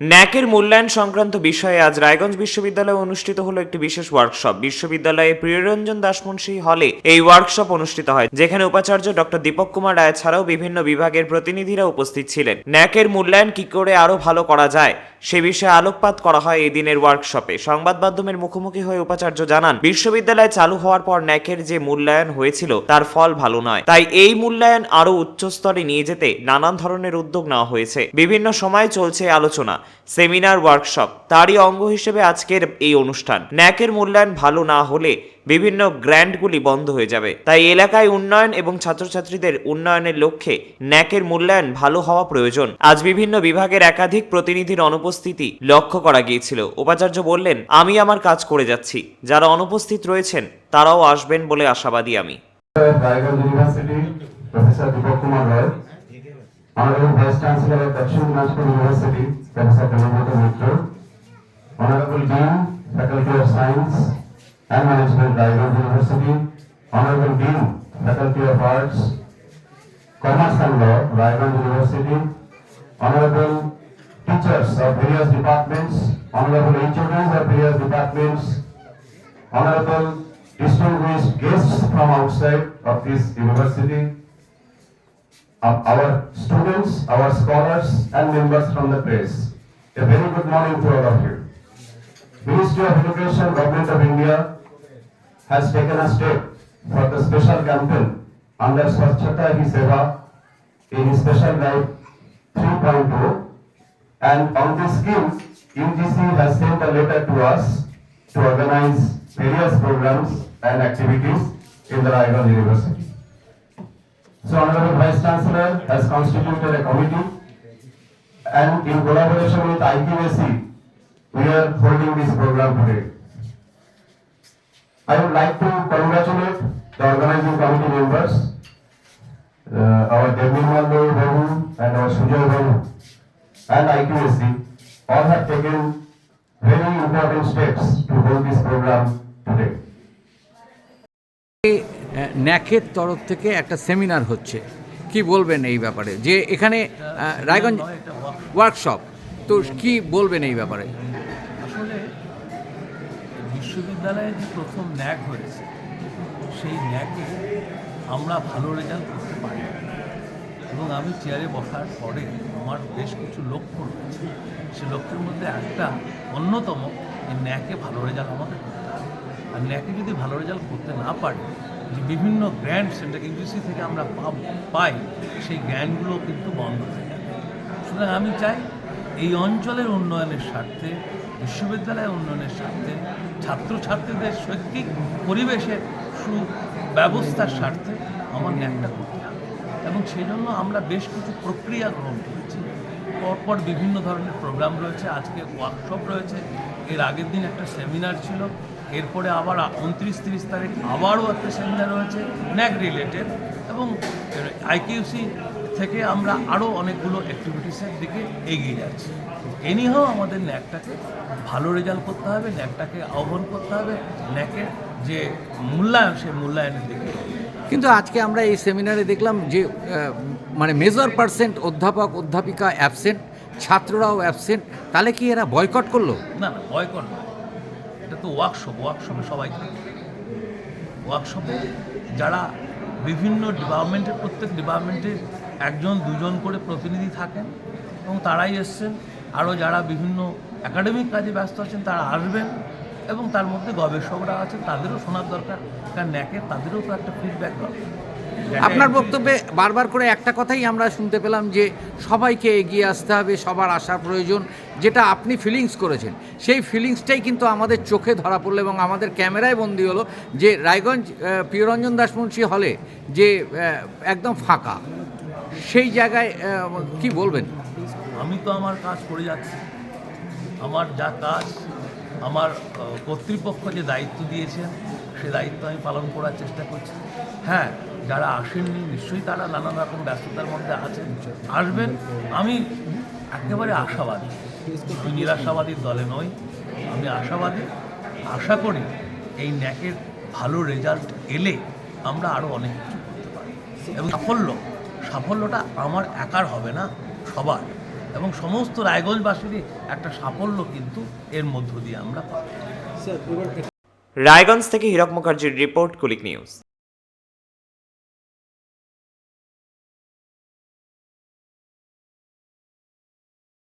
ন্যাকের মূল্যায়ন সংক্রান্ত বিষয়ে আজ রায়গঞ্জ বিশ্ববিদ্যালয়ে অনুষ্ঠিত হলো একটি বিশেষ ওয়ার্কশপ বিশ্ববিদ্যালয়ে প্রিয়রঞ্জন দাসমুন্সী হলে এই ওয়ার্কশপ অনুষ্ঠিত হয়, যেখানে উপাচার্য ডক্টর দীপক কুমার রায় ছাড়াও বিভিন্ন বিভাগের প্রতিনিধিরা উপস্থিত ছিলেন। ন্যাকের মূল্যায়ন কি করে আরও ভালো করা যায়, সে বিষয়ে আলোকপাত করা হয় এই দিনের ওয়ার্কশপে সংবাদ মাধ্যমের মুখোমুখি হয়ে উপাচার্য জানান, বিশ্ববিদ্যালয় চালু হওয়ার পর ন্যাকের যে মূল্যায়ন হয়েছিল, তার ফল ভালো নয়। তাই এই মূল্যায়ন আরও উচ্চ স্তরে নিয়ে যেতে নানান ধরনের উদ্যোগ নেওয়া হয়েছে। বিভিন্ন সময় চলছে আলোচনা। Seminar workshop. তারই অঙ্গ হিসেবে আজকের এই অনুষ্ঠান। ন্যাকের মূল্যায়ন ভালো না হলে বিভিন্ন গ্র্যান্টগুলি বন্ধ হয়ে যাবে। তাই এলাকায় উন্নয়ন এবং ছাত্রছাত্রীদের উন্নয়নের লক্ষ্যে ন্যাকের মূল্যায়ন ভালো হওয়া প্রয়োজন। আজ বিভিন্ন বিভাগের একাধিক প্রতিনিধির অনুপস্থিতি লক্ষ্য করা গিয়েছিল। উপাচার্য বললেন আমি আমার কাজ করে যাচ্ছি। যারা অনুপস্থিত রয়েছেন তারাও আসবেন বলে আশাবাদী আমি। University, Professor Deepak Kumar Roy, Honorable Vice Chancellor of Dakshin Dinajpur University, Professor Devabrata Mitra, Honorable Dean, Faculty of Science and Management, Raigad University, Honorable Dean, Faculty of Arts, Commerce and Law, Raigad University, Honorable teachers of various departments, Honorable HODs of various departments, Honorable distinguished guests from outside of this university, our students, our scholars and members from the press. A very good morning to all of you. Ministry of Education, Government of India has taken a step for the special campaign under Swachhata Hi Seva in Special Guide 3.0 and on this scheme, UGC has sent a letter to us to organize various programs and activities in the Raigarh University. So Honorable Vice Chancellor has constituted a committee and in collaboration with IQAC, we are holding this program today. I would like to congratulate the organizing committee members, uh, our Devnimal Babu and our Sujoy Babu and IQAC all have taken very important steps to hold this program today. ন্যাকের তরফ থেকে একটা seminar হচ্ছে। কি বলবেন এই ব্যাপারে? যে এখানে রায়গঞ্জ ওয়ার্কশপ, তো কি বলবেন এই ব্যাপারে? আসলে বিশ্ববিদ্যালয়ে যে প্রথম ন্যাক হয়েছে, সেই ন্যাকে আমরা ভালো রেজাল্ট করতে পারি এবং আমি চেয়ারে বসার পরে আমার বেশ কিছু লক্ষ্য রয়েছে। সে লক্ষ্যের মধ্যে একটা অন্যতম এই ন্যাকে ভালো রেজাল্ট আমাকে করতে আর ন্যাকে যদি ভালো রেজাল্ট করতে না পারে যে বিভিন্ন গ্র্যান্ড সেন্টার ইউজিসি থেকে আমরা পাই, সেই গ্র্যান্ডগুলো কিন্তু বন্ধ হয়ে যাবে সুতরাং আমি চাই এই অঞ্চলের উন্নয়নের স্বার্থে, বিশ্ববিদ্যালয়ের উন্নয়নের স্বার্থে, ছাত্রছাত্রীদের শৈক্ষিক পরিবেশের সুব্যবস্থার স্বার্থে আমার ন্যাকটা করতে হবে। এবং সেই জন্য আমরা বেশ কিছু প্রক্রিয়া গ্রহণ করেছি। পরপর বিভিন্ন ধরনের প্রোগ্রাম রয়েছে, আজকে ওয়ার্কশপ রয়েছে। এর আগের দিন একটা সেমিনার ছিল। এরপরে আবার উনত্রিশ তিরিশ তারিখ আবারও একটা সেমিনার রয়েছে ন্যাক রিলেটেড এবং আইকিউসি থেকে আমরা আরও অনেকগুলো অ্যাক্টিভিটিসের দিকে এগিয়ে যাচ্ছি। এনিহাও আমাদের ন্যাকটাকে ভালো রেজাল্ট করতে হবে ন্যাকটাকে আহ্বান করতে হবে ন্যাকের যে মূল্যায়ন সেই মূল্যায়নের দিকে। কিন্তু আজকে আমরা এই সেমিনারে দেখলাম যে মানে মেজর পার্সেন্ট অধ্যাপক অধ্যাপিকা অ্যাবসেন্ট ছাত্ররাও অ্যাবসেন্ট তাহলে কি এরা বয়কট করল? না না ভয় কর না এটা তো ওয়ার্কশপ ওয়ার্কশপে সবাই থাকে। ওয়ার্কশপে যারা বিভিন্ন ডিপার্টমেন্টের প্রত্যেক ডিপার্টমেন্টের একজন, দুজন করে প্রতিনিধি থাকেন এবং তারাই এসছেন। আরও যারা বিভিন্ন একাডেমিক কাজে ব্যস্ত আছেন, তারা আসবেন এবং তার মধ্যে গবেষকরা আছেন, তাদেরও শোনার দরকার। কারণ ন্যাকের তাদেরও তো একটা ফিডব্যাক দরকার। আপনার বক্তব্যে বারবার করে একটা কথাই আমরা শুনতে পেলাম যে সবাইকে এগিয়ে আসতে হবে সবার আসার প্রয়োজন যেটা আপনি ফিলিংস করেছেন। সেই ফিলিংসটাই কিন্তু আমাদের চোখে ধরা পড়ল এবং আমাদের ক্যামেরায় বন্দি হলো যে রায়গঞ্জ প্রিয়রঞ্জন দাসমুন্সী হলে যে একদম ফাঁকা সেই জায়গায় কি বলবেন? আমি তো আমার কাজ করে যাচ্ছি। আমার যা কাজ আমার কর্তৃপক্ষ যে দায়িত্ব দিয়েছেন সে দায়িত্ব আমি পালন করার চেষ্টা করছি। হ্যাঁ যারা আসেননি, নিশ্চয়ই তারা নানান রকম ব্যস্ততার মধ্যে আছেন, আসবেন। আমি একেবারে আশাবাদী। আমি নিরাশাবাদীর দলে নই, আমি আশাবাদী। আশা করি এই ন্যাকের ভালো রেজাল্ট এলে আমরা আরও অনেক কিছু করতে পারি। এবং সাফল্য, সাফল্যটা আমার একার হবে না, সবার। এবং সমস্ত রায়গঞ্জবাসীরই একটা সাফল্য কিন্তু এর মধ্য দিয়ে আমরা পাবো রায়গঞ্জ থেকে হীরক মুখার্জির রিপোর্ট কুলিক নিউজ।